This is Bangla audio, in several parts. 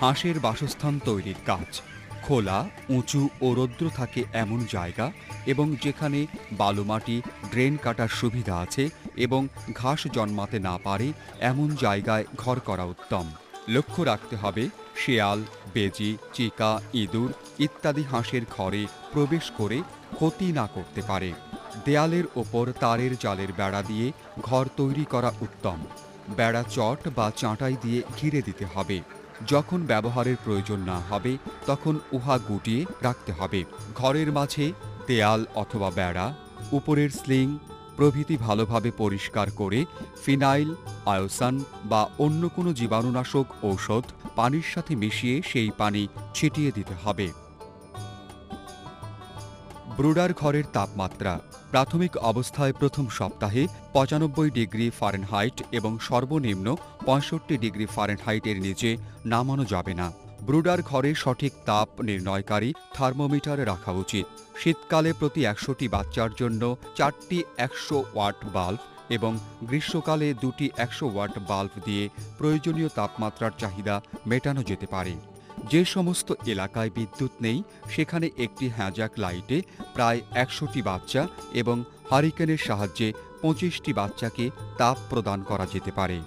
হাঁসের বাসস্থান তৈরির কাজ। খোলা, উঁচু ও রৌদ্র থাকে এমন জায়গা এবং যেখানে বালুমাটি, ড্রেন কাটার সুবিধা আছে এবং ঘাস জন্মাতে না পারে এমন জায়গায় ঘর করা উত্তম। লক্ষ্য রাখতে হবে, শেয়াল, বেজি, চিকা, ইঁদুর ইত্যাদি হাঁসের ঘরে প্রবেশ করে ক্ষতি না করতে পারে। দেয়ালের ওপর তারের জালের বেড়া দিয়ে ঘর তৈরি করা উত্তম। বেড়া চট বা চাঁটাই দিয়ে ঘিরে দিতে হবে। যখন ব্যবহারের প্রয়োজন না হবে, তখন উহা গুটিয়ে রাখতে হবে। ঘরের মাঝে দেয়াল অথবা বেড়া, উপরের স্লিং, প্রভৃতি ভালোভাবে পরিষ্কার করে ফিনাইল, আয়োসান বা অন্য কোনো জীবাণুনাশক ঔষধ পানির সাথে মিশিয়ে সেই পানি ছিটিয়ে দিতে হবে। ব্রুডার ঘরের তাপমাত্রা। প্রাথমিক অবস্থায় প্রথম সপ্তাহে পঁচানব্বই ডিগ্রি ফারেনহাইট এবং সর্বনিম্ন পঁয়ষট্টি ডিগ্রি ফারেনহাইটের নিচে নামানো যাবে না। ব্রুডার ঘরে সঠিক তাপ নির্ণয়কারী থার্মোমিটার রাখা উচিত। শীতকালে প্রতি একশোটি বাচ্চার জন্য চারটি একশো ওয়াট বাল্ব এবং গ্রীষ্মকালে দুটি একশো ওয়াট বাল্ব দিয়ে প্রয়োজনীয় তাপমাত্রার চাহিদা মেটানো যেতে পারে। যে সমস্ত এলাকায় বিদ্যুৎ নেই, সেখানে একটি হ্যাজাক লাইটে প্রায় একশোটি বাচ্চা এবং হারিকেনের সাহায্যে পঁচিশটি বাচ্চাকে তাপ প্রদান করা যেতে পারে।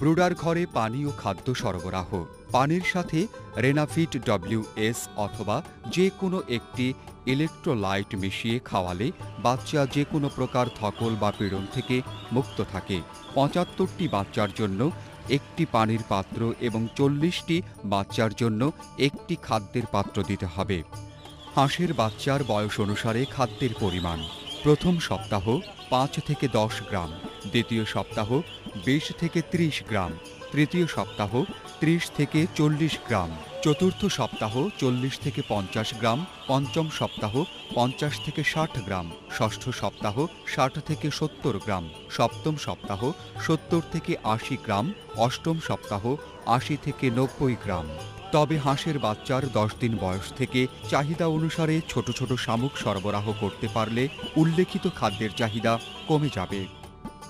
ব্রুডার ঘরে পানি ও খাদ্য সরবরাহ। পানির সাথে রেনাফিট ডব্লিউএস অথবা যে কোনো একটি ইলেকট্রোলাইট মিশিয়ে খাওয়ালে বাচ্চা যে কোনো প্রকার থকল বা পীড়ন থেকে মুক্ত থাকে। পঁচাত্তরটি বাচ্চার জন্য একটি পানির পাত্র এবং চল্লিশটি বাচ্চার জন্য একটি খাদ্যের পাত্র দিতে হবে। হাঁসের বাচ্চার বয়স অনুসারে খাদ্যের পরিমাণ। প্রথম সপ্তাহ পাঁচ থেকে দশ গ্রাম, দ্বিতীয় সপ্তাহ বিশ থেকে ত্রিশ গ্রাম, তৃতীয় সপ্তাহ ত্রিশ থেকে চল্লিশ গ্রাম, চতুর্থ সপ্তাহ চল্লিশ থেকে পঞ্চাশ গ্রাম, পঞ্চম সপ্তাহ পঞ্চাশ থেকে ষাট গ্রাম, ষষ্ঠ সপ্তাহ ষাট থেকে সত্তর গ্রাম, সপ্তম সপ্তাহ সত্তর থেকে আশি গ্রাম, অষ্টম সপ্তাহ আশি থেকে নব্বই গ্রাম। তবে হাঁসের বাচ্চার দশ দিন বয়স থেকে চাহিদা অনুসারে ছোট ছোট শামুক সরবরাহ করতে পারলে উল্লেখিত খাদ্যের চাহিদা কমে যাবে।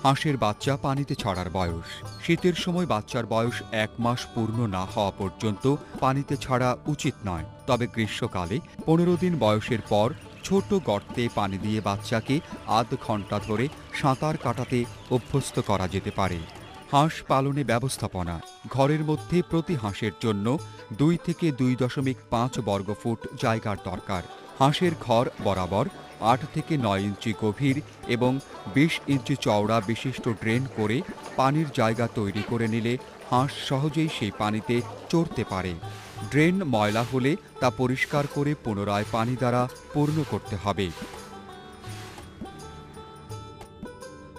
হাঁসের বাচ্চা পানিতে ছড়ার বয়স। শীতের সময় বাচ্চার বয়স এক মাস পূর্ণ না হওয়া পর্যন্ত পানিতে ছাড়া উচিত নয়। তবে গ্রীষ্মকালে পনেরো দিন বয়সের পর ছোট গর্তে পানি দিয়ে বাচ্চাকে আধ ঘণ্টা ধরে সাঁতার কাটাতে অভ্যস্ত করা যেতে পারে। হাঁস পালনে ব্যবস্থাপনা। ঘরের মধ্যে প্রতি হাঁসের জন্য দুই থেকে দুই দশমিক পাঁচ বর্গফুট জায়গার দরকার। হাঁসের ঘর বরাবর আট থেকে নয় ইঞ্চি গভীর এবং বিশ ইঞ্চি চওড়া বিশিষ্ট ড্রেন করে পানির জায়গা তৈরি করে নিলে হাঁস সহজেই সেই পানিতে চড়তে পারে। ড্রেন ময়লা হলে তা পরিষ্কার করে পুনরায় পানি দ্বারা পূর্ণ করতে হবে।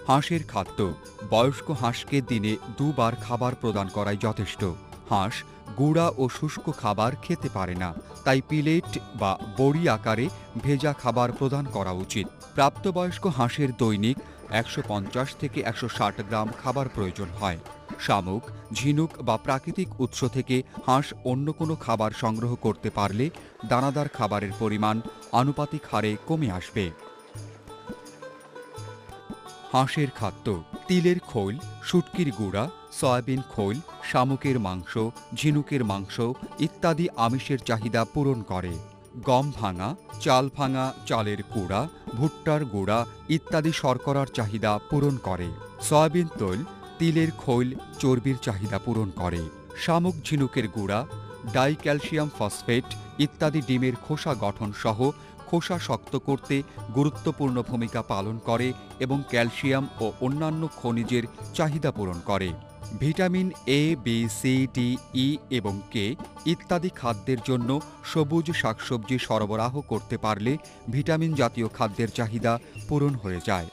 হাঁসের খাদ্য। বয়স্ক হাঁসকে দিনে দুবার খাবার প্রদান করাই যথেষ্ট। হাঁস, গুঁড়া ও শুষ্ক খাবার খেতে পারে না, তাই পিলেট বা বড়ি আকারে ভেজা খাবার প্রদান করা উচিত। প্রাপ্তবয়স্ক হাঁসের দৈনিক একশো পঞ্চাশ থেকে একশো ষাট গ্রাম খাবার প্রয়োজন হয়। শামুক, ঝিনুক বা প্রাকৃতিক উৎস থেকে হাঁস অন্য কোনো খাবার সংগ্রহ করতে পারলে দানাদার খাবারের পরিমাণ আনুপাতিক হারে কমে আসবে। হাঁসের খাদ্য তিলের খোল, শুটকির গুঁড়া, সয়াবিন খোল, শামুকের মাংস, ঝিনুকের মাংস ইত্যাদি আমিষের চাহিদা পূরণ করে। গম ভাঙা, চাল ভাঙা, চালের গুঁড়া ভুট্টার গুঁড়া ইত্যাদি শর্করার চাহিদা পূরণ করে। সয়াবিন তৈল, তিলের খৈল, চর্বির চাহিদা পূরণ করে। শামুক, ঝিনুকের গুঁড়া ডাইক্যালসিয়াম ফসফেট ইত্যাদি ডিমের খোসা গঠন সহ খোসা শক্ত করতে গুরুত্বপূর্ণ ভূমিকা পালন করে এবং ক্যালসিয়াম ও অন্যান্য খনিজের চাহিদা পূরণ করে। Vitamin A B C D E এবং কে ইত্যাদি খাদ্যের জন্য সবুজ শাকসবজি সরবরাহ করতে পারলে ভিটামিন জাতীয় খাদ্যের চাহিদা পূরণ হয়ে যায়।